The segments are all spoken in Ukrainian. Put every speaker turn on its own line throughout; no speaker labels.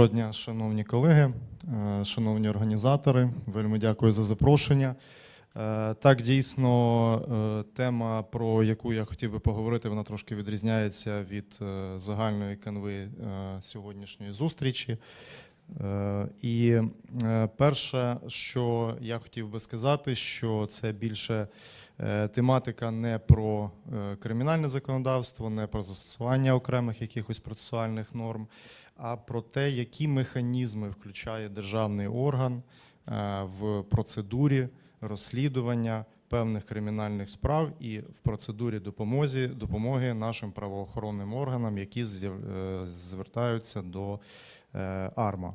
Доброго дня, шановні колеги, е, шановні організатори. Вельми дякую за запрошення. Е, Так, дійсно, е, тема, про яку я хотів би поговорити, вона трошки відрізняється від загальної канви сьогоднішньої зустрічі. Е, І е, перше, що я хотів би сказати, що це більше е, тематика не про кримінальне законодавство, не про застосування окремих якихось процесуальних норм, а про те, які механізми включає державний орган в процедурі розслідування певних кримінальних справ і в процедурі допомозі, допомоги нашим правоохоронним органам, які звертаються до АРМА.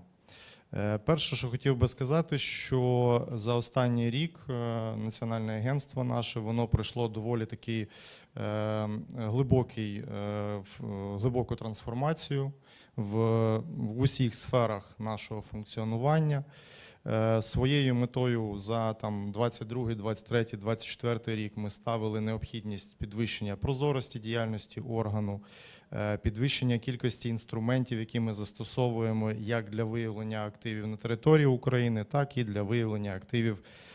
Е, Перше, що хотів би сказати, що за останній рік е, Національне агентство наше воно пройшло доволі такий е, глибокий, е, глибоку трансформацію в, в усіх сферах нашого функціонування. Е, Своєю метою за там 22, 23, 24 рік ми ставили необхідність підвищення прозорості діяльності органу, е, підвищення кількості інструментів, які ми застосовуємо як для виявлення активів на території України, так і для виявлення активів, е,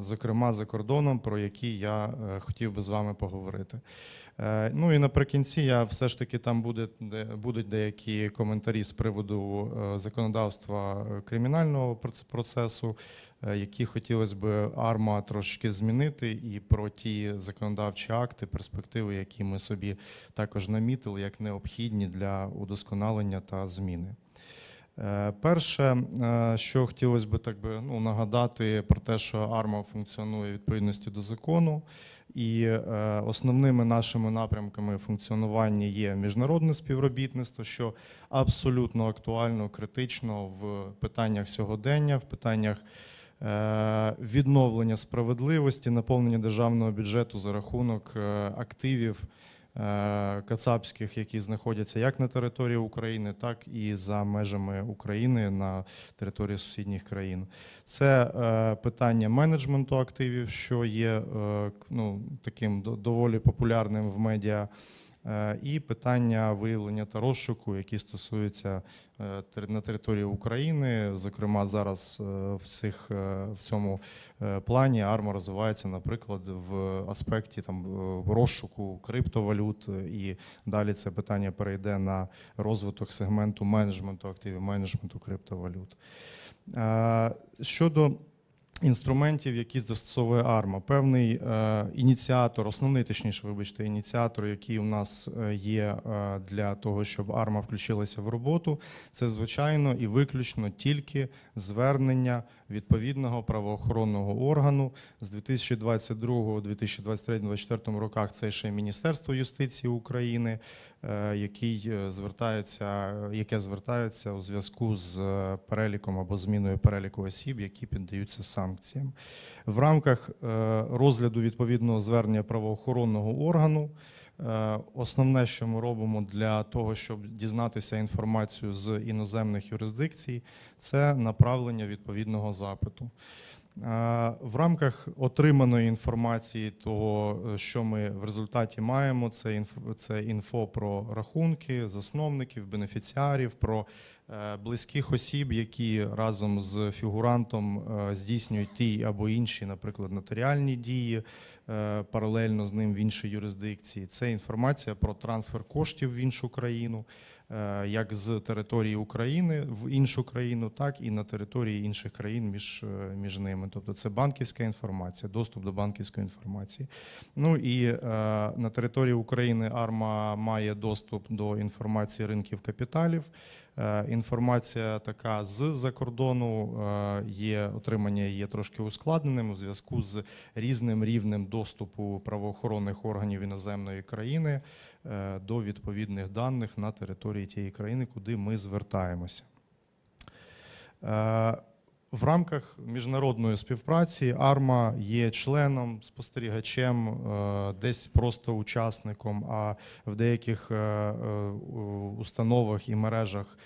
зокрема за кордоном, про які я е, хотів би з вами поговорити. Е, Ну і наприкінці я все ж таки там буде, де, будуть деякі коментарі з приводу е, законодавства е, кримінального процесу, е, які хотілося б АРМА трошки змінити, і про ті законодавчі акти, перспективи, які ми собі також намітили як необхідні для удосконалення та зміни. Е, Перше, е, що хотілося б так би ну, нагадати про те, що АРМА функціонує відповідності до закону, і е, основними нашими напрямками функціонування є міжнародне співробітництво, що абсолютно актуально, критично в питаннях сьогодення, в питаннях відновлення справедливості, наповнення державного бюджету за рахунок активів кацапських, які знаходяться як на території України, так і за межами України на території сусідніх країн. Це е, питання менеджменту активів, що є е, ну, таким до- доволі популярним в медіа. Е, І питання виявлення та розшуку, які стосуються е, на території України. Зокрема, зараз е, в цих в цьому плані АРМА розвивається, наприклад, в аспекті там розшуку криптовалют, і далі це питання перейде на розвиток сегменту менеджменту активів, менеджменту криптовалют. Щодо інструментів, які застосовує АРМА, певний е, ініціатор, основний точніше, вибачте, ініціатор, який у нас е, є е, для того, щоб АРМА включилася в роботу, це звичайно і виключно тільки звернення відповідного правоохоронного органу з 2022, 2023, 2024 роках. Це ще Міністерство юстиції України, е, який е, звертається, яке звертається у зв'язку з переліком або зміною переліку осіб, які піддаються санкціям. В рамках е, розгляду відповідного звернення правоохоронного органу. е, Основне, що ми робимо для того, щоб дізнатися інформацію з іноземних юрисдикцій, це направлення відповідного запиту. Е, В рамках отриманої інформації, того, що ми в результаті маємо, це інфо, це інфо про рахунки, засновників, бенефіціарів, про близьких осіб, які разом з фігурантом е, здійснюють ті або інші, наприклад, нотаріальні дії е, паралельно з ним в іншій юрисдикції. Це інформація про трансфер коштів в іншу країну, е, як з території України в іншу країну, так і на території інших країн між, е, між ними. Тобто це банківська інформація, доступ до банківської інформації. Ну і е, на території України АРМА має доступ до інформації ринків капіталів. Е, Інформація така з-за кордону е, є отримання є трошки ускладненим у зв'язку з різним рівнем доступу правоохоронних органів іноземної країни е, до відповідних даних на території тієї країни, куди ми звертаємося. Е, В рамках міжнародної співпраці АРМА є членом, спостерігачем, е, десь просто учасником, а в деяких е, е, установах і мережах е,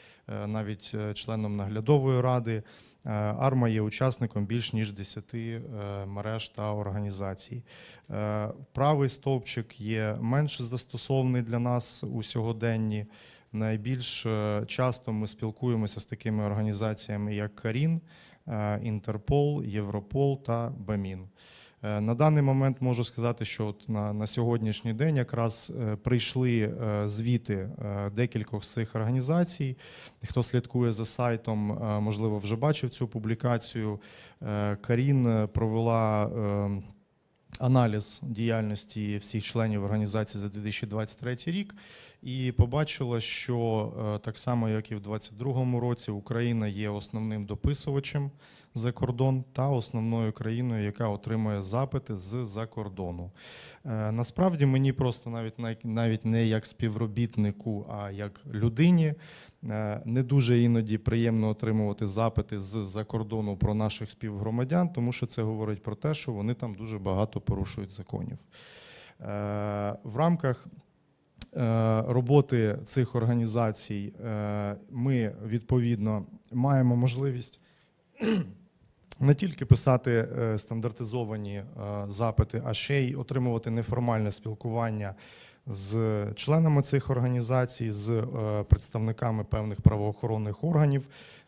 навіть е, членом наглядової ради. Е, АРМА є учасником більш ніж 10 е, мереж та організацій. Е, Правий стовпчик є менш застосований для нас у сьогоденні. найбільш е, часто ми спілкуємося з такими організаціями, як Карін, е, Інтерпол, Європол та Бамін. Е, На даний момент можу сказати, що от на, на сьогоднішній день якраз е, прийшли е, звіти декількох з цих організацій. Хто слідкує за сайтом, можливо, вже бачив цю публікацію. Карін провела аналіз діяльності всіх членів організації за 2023 рік і побачила, що е, так само, як і в 2022 році, Україна є основним дописувачем за кордон та основною країною, яка отримує запити з-за кордону. Е, Насправді мені просто навіть навіть не як співробітнику, а як людині е, не дуже іноді приємно отримувати запити з-за кордону про наших співгромадян, тому що це говорить про те, що вони там дуже багато порушують законів. В рамках роботи цих організацій е, ми відповідно маємо можливість не тільки писати е, стандартизовані е, запити, а ще й отримувати неформальне спілкування з членами цих організацій, з е, представниками певних правоохоронних органів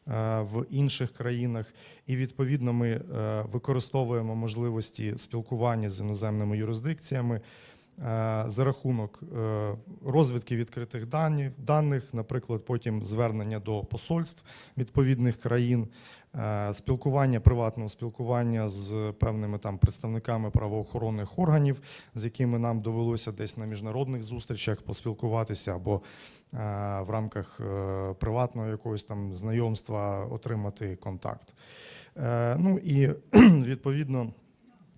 е, в інших країнах. І відповідно ми е, використовуємо можливості спілкування з іноземними юрисдикціями. Е, За рахунок е, розвідки відкритих даних, наприклад, потім звернення до посольств відповідних країн, е, спілкування приватного спілкування з певними там представниками правоохоронних органів, з якими нам довелося десь на міжнародних зустрічах поспілкуватися або в рамках приватного якогось там знайомства отримати контакт. Ну і відповідно.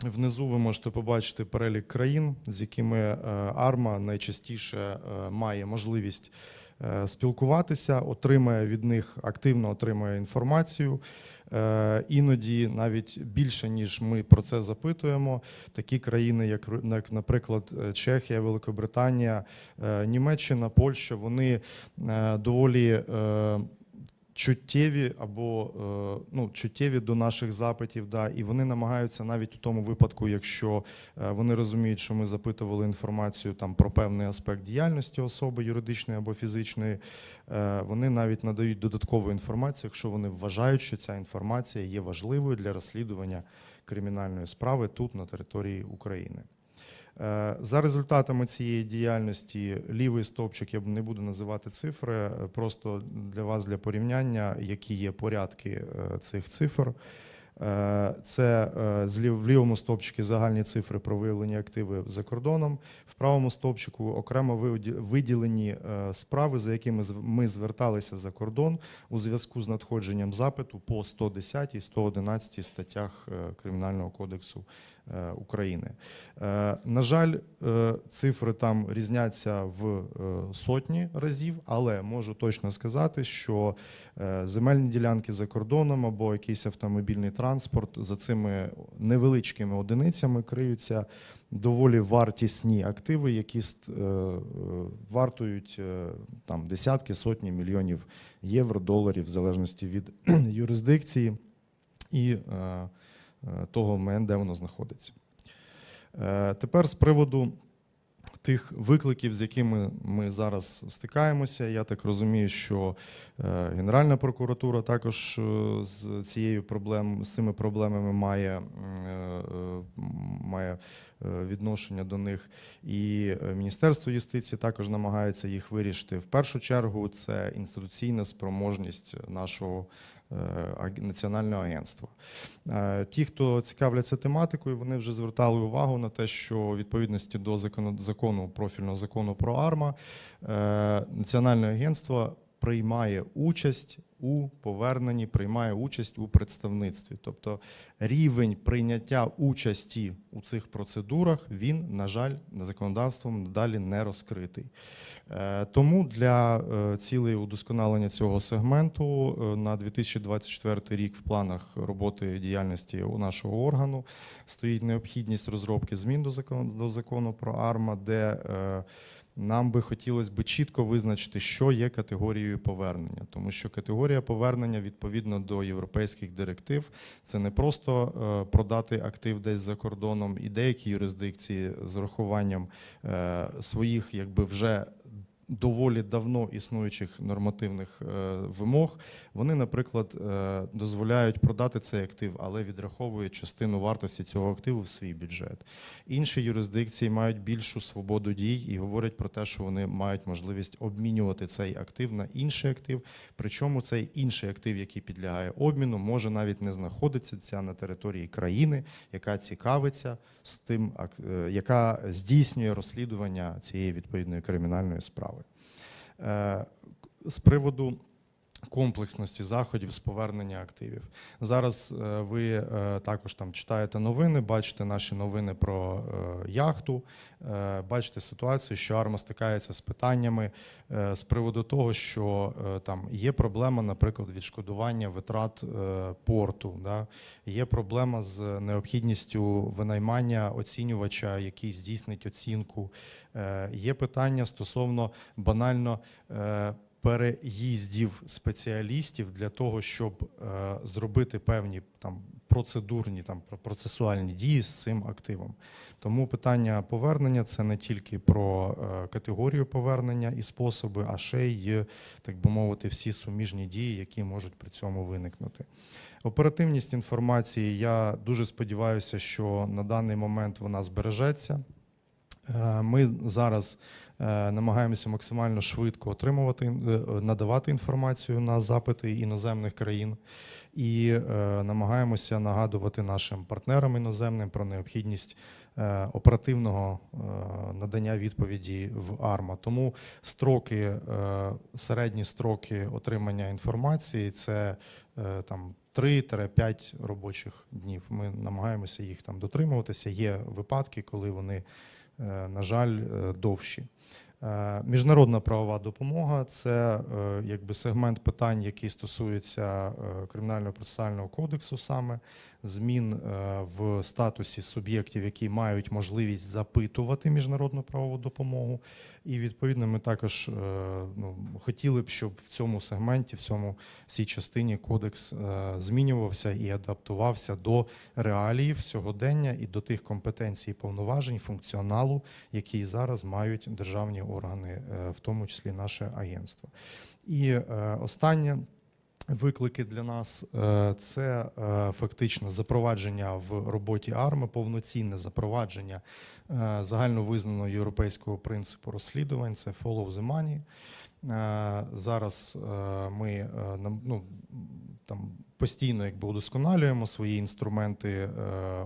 Внизу ви можете побачити перелік країн, з якими е, АРМА найчастіше е, має можливість е, спілкуватися, отримує від них активно отримує інформацію. Іноді навіть більше ніж ми про це запитуємо. Такі країни, як наприклад, Чехія, Великобританія, Німеччина, Польща, вони доволі. Чуттєві або е, ну, чуттєві до наших запитів, да, і вони намагаються навіть у тому випадку, якщо е, вони розуміють, що ми запитували інформацію там про певний аспект діяльності особи юридичної або фізичної, е, вони навіть надають додаткову інформацію, якщо вони вважають, що ця інформація є важливою для розслідування кримінальної справи тут на території України. Е, За результатами цієї діяльності лівий стовпчик я не буду називати цифри, е, просто для вас для порівняння, які є порядки е, цих цифр. Це в лівому стовпчику загальні цифри про виявлені активи за кордоном. В правому стовпчику окремо виді- виділені справи, за якими ми зверталися за кордон у зв'язку з надходженням запиту по 110 і 111 статтях Кримінального кодексу України. Е, На жаль, е, цифри там різняться в е, сотні разів, але можу точно сказати, що е, земельні ділянки за кордоном або якийсь автомобільний транспорт за цими невеличкими одиницями криються доволі вартісні активи, які е, е, вартують е, там десятки, сотні мільйонів євро, доларів, в залежності від юрисдикції і е, е, того момент, де воно знаходиться. Е, Тепер з приводу тих викликів, з якими ми зараз стикаємося, я так розумію, що е, Генеральна прокуратура також е, з цією проблем, з цими проблемами має, е, е, має е, відношення до них. І е, Міністерство юстиції також намагається їх вирішити. В першу чергу це інституційна спроможність нашого е, національного агентства. Ті, хто цікавляться тематикою, вони вже звертали увагу на те, що відповідності до закону, профільного закону про АРМА національне агентство приймає участь у поверненні, приймає участь у представництві. Тобто рівень прийняття участі у цих процедурах він, на жаль, законодавством далі не розкритий. Е, Тому для е, цілей удосконалення цього сегменту е, на 2024 рік в планах роботи діяльності у нашого органу стоїть необхідність розробки змін до закону, до закону про АРМА, де нам би хотілося би чітко визначити, що є категорією повернення, тому що категорія повернення відповідно до європейських директив це не просто е, продати актив десь за кордоном, і деякі юрисдикції з урахуванням е, своїх, якби вже доволі давно існуючих нормативних е, вимог. Вони, наприклад, е, дозволяють продати цей актив, але відраховують частину вартості цього активу в свій бюджет. Інші юрисдикції мають більшу свободу дій і говорять про те, що вони мають можливість обмінювати цей актив на інший актив. Причому цей інший актив, який підлягає обміну, може навіть не знаходитися на території країни, яка цікавиться з тим, е, яка здійснює розслідування цієї відповідної кримінальної справи. Е, З приводу комплексності заходів з повернення активів. Зараз е, ви е, також там читаєте новини, бачите наші новини про е, яхту, бачите ситуацію, що АРМА стикається з питаннями з приводу того, що там є проблема, наприклад, відшкодування витрат порту. Да? Є проблема з необхідністю винаймання оцінювача, який здійснить оцінку. Є питання стосовно банально. Переїздів спеціалістів для того, щоб е, зробити певні там процедурні там процесуальні дії з цим активом. Тому питання повернення це не тільки про е, категорію повернення і способи, а ще й, так би мовити, всі суміжні дії, які можуть при цьому виникнути. Оперативність інформації. Я дуже сподіваюся, що на даний момент вона збережеться. Е, Ми зараз е, намагаємося максимально швидко отримувати, е, надавати інформацію на запити іноземних країн і намагаємося нагадувати нашим партнерам іноземним про необхідність оперативного надання відповіді в АРМА. Тому строки, середні строки отримання інформації це там 3-5 робочих днів. Ми намагаємося їх там дотримуватися. Є випадки, коли вони, на жаль, е, довші. Е, Міжнародна правова допомога це е, якби сегмент питань, який стосується е, кримінального процесуального кодексу, саме змін в статусі суб'єктів, які мають можливість запитувати міжнародну правову допомогу. І відповідно ми також ну, хотіли б, щоб в цьому сегменті, в цьому цій частині кодекс змінювався і адаптувався до реаліїв сьогодення і до тих компетенцій, повноважень, функціоналу, які зараз мають державні органи, е, в тому числі наше агентство. І е, останнє. Виклики для нас е, це фактично запровадження в роботі АРМи, повноцінне запровадження загальновизнаного європейського принципу розслідувань. Це follow the money. Зараз ми ну, там постійно якби удосконалюємо свої інструменти е,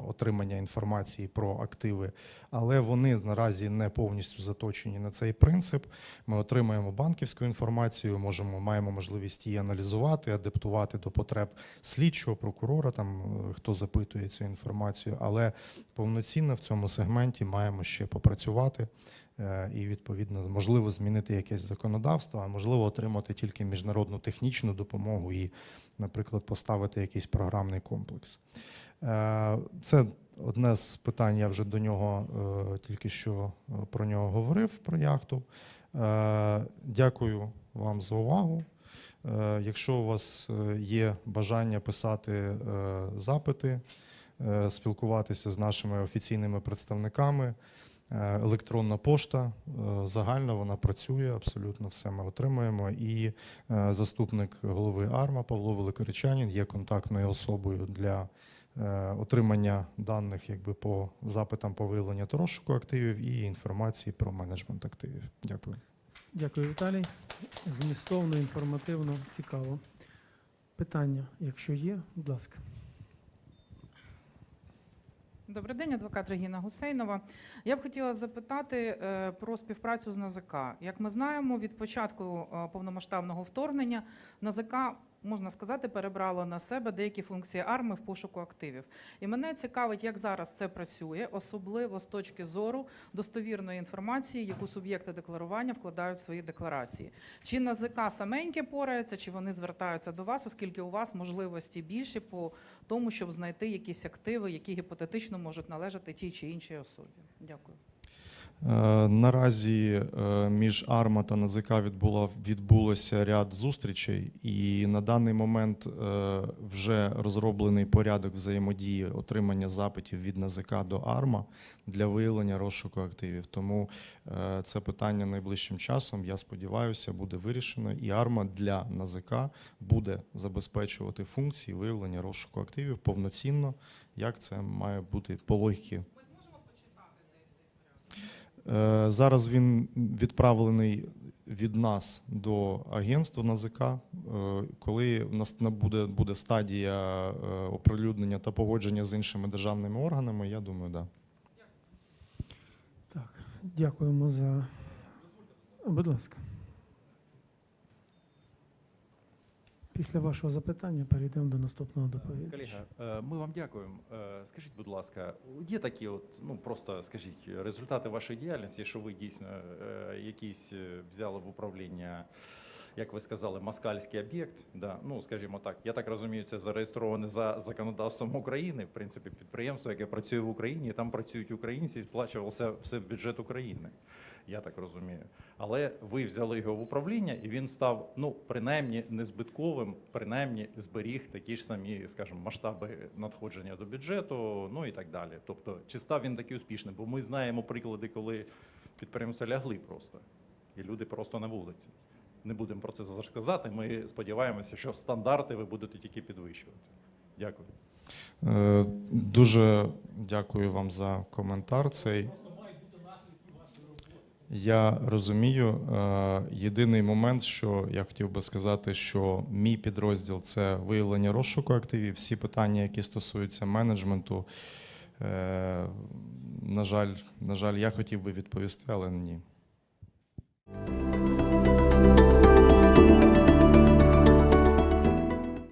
отримання інформації про активи, але вони наразі не повністю заточені на цей принцип. Ми отримуємо банківську інформацію, можемо маємо можливість її аналізувати, адаптувати до потреб слідчого прокурора, там е, хто запитує цю інформацію, але повноцінно в цьому сегменті маємо ще попрацювати. Е, І відповідно можливо змінити якесь законодавство, а можливо отримати тільки міжнародну технічну допомогу і, наприклад, поставити якийсь програмний комплекс. Е, Це одне з питань. Я вже до нього е, тільки що про нього говорив про яхту. Дякую вам за увагу. Якщо у вас є бажання писати запити, спілкуватися з нашими офіційними представниками, електронна пошта е, загальна вона працює, абсолютно все ми отримуємо. І е, заступник голови АРМА Павло Великоречанін є контактною особою для е, отримання даних якби по запитам по виявленню та розшуку активів і інформації про менеджмент активів. Дякую.
Дякую, Віталій. Змістовно, інформативно, цікаво. Питання, якщо є, будь ласка.
Добрий день, адвокат Регіна Гусейнова. Я б хотіла запитати е, про співпрацю з НАЗК. Як ми знаємо, від початку е, повномасштабного вторгнення НАЗК, можна сказати, перебрало на себе деякі функції арми в пошуку активів. І мене цікавить, як зараз це працює, особливо з точки зору достовірної інформації, яку суб'єкти декларування вкладають в свої декларації. Чи НАЗК саменьке порається, чи вони звертаються до вас, оскільки у вас можливості більші по тому, щоб знайти якісь активи, які гіпотетично можуть належати тій чи іншій особі. Дякую.
Е, Наразі е, між АРМА та НАЗК відбула, відбулося ряд зустрічей, і на даний момент е, вже розроблений порядок взаємодії отримання запитів від НАЗК до АРМА для виявлення розшуку активів. Тому це питання найближчим часом, я сподіваюся, буде вирішено, і АРМА для НАЗК буде забезпечувати функції виявлення розшуку активів повноцінно, як це має бути по логіки Зараз він відправлений від нас до агентства НАЗК. Е, Коли в нас на- буде, буде стадія е, оприлюднення та погодження з іншими державними органами, я думаю, да.
Так, дякуємо за. Будь ласка. Після вашого запитання перейдемо до наступного доповідача.
Колега, е, ми вам дякуємо. Е, Скажіть, будь ласка, є такі, от, ну просто скажіть, результати вашої діяльності, що ви дійсно е, якісь е, взяли в управління, як ви сказали, москальський об'єкт? Да? Ну, скажімо так, я так розумію, це зареєстроване за законодавством України, в принципі, підприємство, яке працює в Україні, і там працюють українці, і сплачувалося все в бюджет України. Я так розумію. Але ви взяли його в управління, і він став, ну, принаймні, незбитковим, принаймні зберіг такі ж самі, скажімо, масштаби надходження до бюджету, ну і так далі. Тобто, чи став він такий успішним? Бо ми знаємо приклади, коли підприємства лягли просто, і люди просто на вулиці. Не будемо про це зараз казати. Ми сподіваємося, що стандарти ви будете тільки підвищувати. Дякую.
Е, Дуже дякую вам за коментар цей. Я розумію. Е, Єдиний момент, що я хотів би сказати, що мій підрозділ це виявлення розшуку активів. Всі питання, які стосуються менеджменту. е, На жаль, на жаль, я хотів би відповісти, але ні.